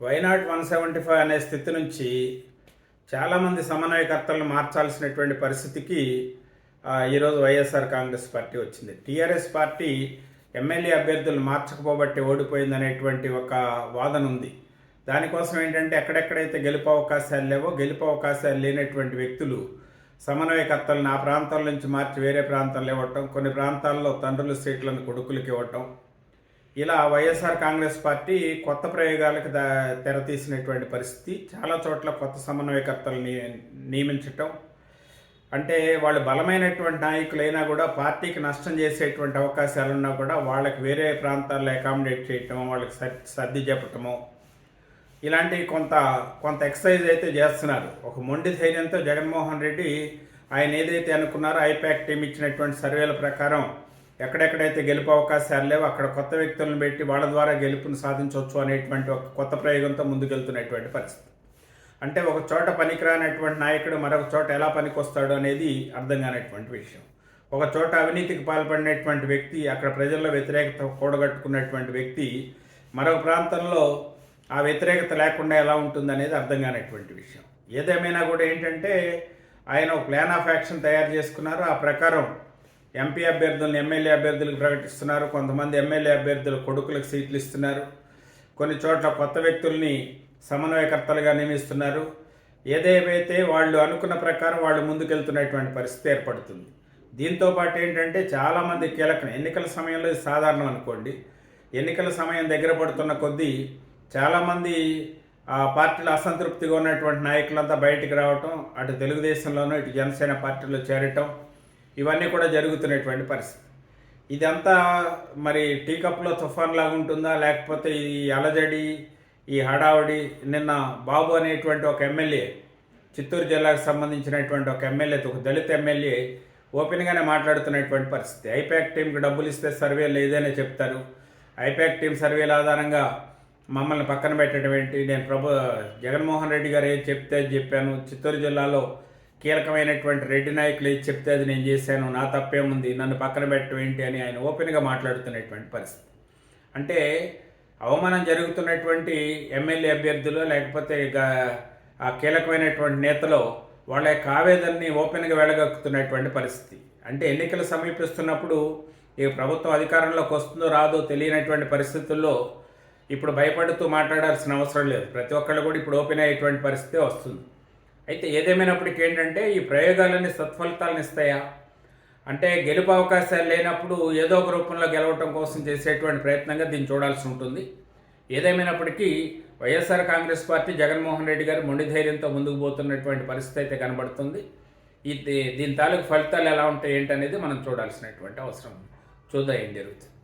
Why not one seventy five అనే స్థితి నుంచి చాలామంది సమన్వయకర్తలను మార్చాల్సినటువంటి పరిస్థితికి ఈరోజు వైఎస్ఆర్ కాంగ్రెస్ పార్టీ వచ్చింది. టీఆర్ఎస్ పార్టీ ఎమ్మెల్యే అభ్యర్థులు మార్చకపోబట్టి ఓడిపోయిందనేటువంటి ఒక వాదన ఉంది. దానికోసం ఏంటంటే ఎక్కడెక్కడైతే గెలుపు అవకాశాలు లేవో గెలుపు అవకాశాలు లేనటువంటి వ్యక్తులు సమన్వయకర్తలను ఆ ప్రాంతాల నుంచి మార్చి వేరే ప్రాంతాల్లో ఇవ్వటం కొన్ని ప్రాంతాల్లో తండ్రుల సీట్లను కొడుకులకి ఇవ్వటం ఇలా వైఎస్ఆర్ కాంగ్రెస్ పార్టీ కొత్త ప్రయోగాలకు దా తెరతీసినటువంటి పరిస్థితి. చాలా చోట్ల కొత్త సమన్వయకర్తలని నియమించటం. అంటే వాళ్ళు బలమైనటువంటి నాయకులైనా కూడా పార్టీకి నష్టం చేసేటువంటి అవకాశాలు ఉన్నా కూడా వాళ్ళకి వేరే ప్రాంతాల్లో అకామిడేట్ చేయటం వాళ్ళకి సర్- సర్ది చెప్పటము. ఇలాంటి కొంత కొంత ఎక్సర్సైజ్ అయితే చేస్తున్నారు. ఒక మొండి ధైర్యంతో జగన్మోహన్ రెడ్డి ఆయన ఏదైతే అనుకున్నారో ఐపాక్ టీం ఇచ్చినటువంటి సర్వేల ప్రకారం ఎక్కడెక్కడైతే గెలుపు అవకాశాలు లేవో అక్కడ కొత్త వ్యక్తులను పెట్టి వాళ్ళ ద్వారా గెలుపును సాధించవచ్చు అనేటువంటి ఒక కొత్త ప్రయోగంతో ముందుకెళ్తున్నటువంటి పరిస్థితి. అంటే ఒక చోట పనికిరానటువంటి నాయకుడు మరొక చోట ఎలా పనికొస్తాడు అనేది అర్థం కానటువంటి విషయం. ఒక చోట అవినీతికి పాల్పడినటువంటి వ్యక్తి అక్కడ ప్రజల్లో వ్యతిరేకత కూడగట్టుకున్నటువంటి వ్యక్తి మరొక ప్రాంతంలో ఆ వ్యతిరేకత లేకుండా ఎలా ఉంటుంది అనేది అర్థం కానటువంటి విషయం. ఏదేమైనా కూడా ఏంటంటే ఆయన ఒక ప్లాన్ ఆఫ్ యాక్షన్ తయారు చేసుకున్నారు. ఆ ప్రకారం ఎంపీ అభ్యర్థులను ఎమ్మెల్యే అభ్యర్థులకు ప్రకటిస్తున్నారు. కొంతమంది ఎమ్మెల్యే అభ్యర్థుల కొడుకులకు సీట్లు ఇస్తున్నారు. కొన్ని చోట్ల కొత్త వ్యక్తుల్ని సమన్వయకర్తలుగా నియమిస్తున్నారు. ఏదేమైతే వాళ్ళు అనుకున్న ప్రకారం వాళ్ళు ముందుకెళ్తున్నటువంటి పరిస్థితి ఏర్పడుతుంది. దీంతో పాటు ఏంటంటే చాలామంది కీలకం ఎన్నికల సమయంలో ఇది సాధారణం అనుకోండి. ఎన్నికల సమయం దగ్గర పడుతున్న కొద్దీ చాలామంది ఆ పార్టీలో అసంతృప్తిగా ఉన్నటువంటి నాయకులంతా బయటికి రావటం అటు తెలుగుదేశంలోనూ ఇటు జనసేన పార్టీలో చేరటం ఇవన్నీ కూడా జరుగుతున్నటువంటి పరిస్థితి. ఇదంతా మరి టీ కప్లో తుఫాన్ లాగా ఉంటుందా? లేకపోతే ఈ అలజడి ఈ హడావుడి నిన్న బాబు అనేటువంటి ఒక ఎమ్మెల్యే చిత్తూరు జిల్లాకు సంబంధించినటువంటి ఒక ఎమ్మెల్యే ఒక దళిత ఎమ్మెల్యే ఓపెన్గానే మాట్లాడుతున్నటువంటి పరిస్థితి. ఐపాక్ టీంకి డబ్బులు ఇస్తే సర్వేలు ఏదైనా చెప్తారు. ఐపాక్ టీం సర్వేల ఆధారంగా మమ్మల్ని పక్కన పెట్టడం ఏంటి? నేను ప్రభు జగన్మోహన్ రెడ్డి గారు ఏం చెప్తే చెప్పాను. చిత్తూరు జిల్లాలో కీలకమైనటువంటి రెడ్డి నాయకులు ఏది చెప్తే అది నేను చేశాను నా తప్పేముంది నన్ను పక్కన పెట్టడం ఏంటి అని ఆయన ఓపెన్గా మాట్లాడుతున్నటువంటి పరిస్థితి. అంటే అవమానం జరుగుతున్నటువంటి ఎమ్మెల్యే అభ్యర్థులు లేకపోతే ఆ కీలకమైనటువంటి నేతలు వాళ్ళ యొక్క ఆవేదనని ఓపెన్గా వెళ్ళగక్కుతున్నటువంటి పరిస్థితి. అంటే ఎన్నికలు సమీపిస్తున్నప్పుడు ఈ ప్రభుత్వం అధికారంలోకి వస్తుందో రాదో తెలియనటువంటి పరిస్థితుల్లో ఇప్పుడు భయపడుతూ మాట్లాడాల్సిన అవసరం లేదు. ప్రతి ఒక్కళ్ళు కూడా ఇప్పుడు ఓపెన్ అయ్యేటువంటి పరిస్థితి వస్తుంది. అయితే ఏదేమైనప్పటికీ ఏంటంటే ఈ ప్రయోగాలన్నీ సత్ఫలితాలను ఇస్తాయా? అంటే గెలుపు అవకాశాలు లేనప్పుడు ఏదో ఒక రూపంలో గెలవటం కోసం చేసేటువంటి ప్రయత్నంగా దీన్ని చూడాల్సి ఉంటుంది. ఏదేమైనప్పటికీ వైఎస్ఆర్ కాంగ్రెస్ పార్టీ జగన్మోహన్ రెడ్డి గారు మొండి ధైర్యంతో ముందుకు పోతున్నటువంటి పరిస్థితి అయితే కనబడుతుంది. ఈ దీని తాలూకు ఫలితాలు ఎలా ఉంటాయి ఏంటనేది మనం చూడాల్సినటువంటి అవసరం. చూద్దాం ఏం జరుగుతుంది.